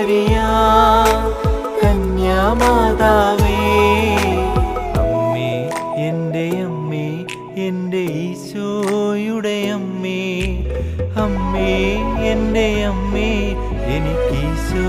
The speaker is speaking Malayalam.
മരിയ കന്യാമാതാവേ. അമ്മേ എന്റെ അമ്മേ എന്റെ ഈശോയുടെ അമ്മേ. അമ്മേ എന്റെ അമ്മേ എനിക്ക് ഈശോ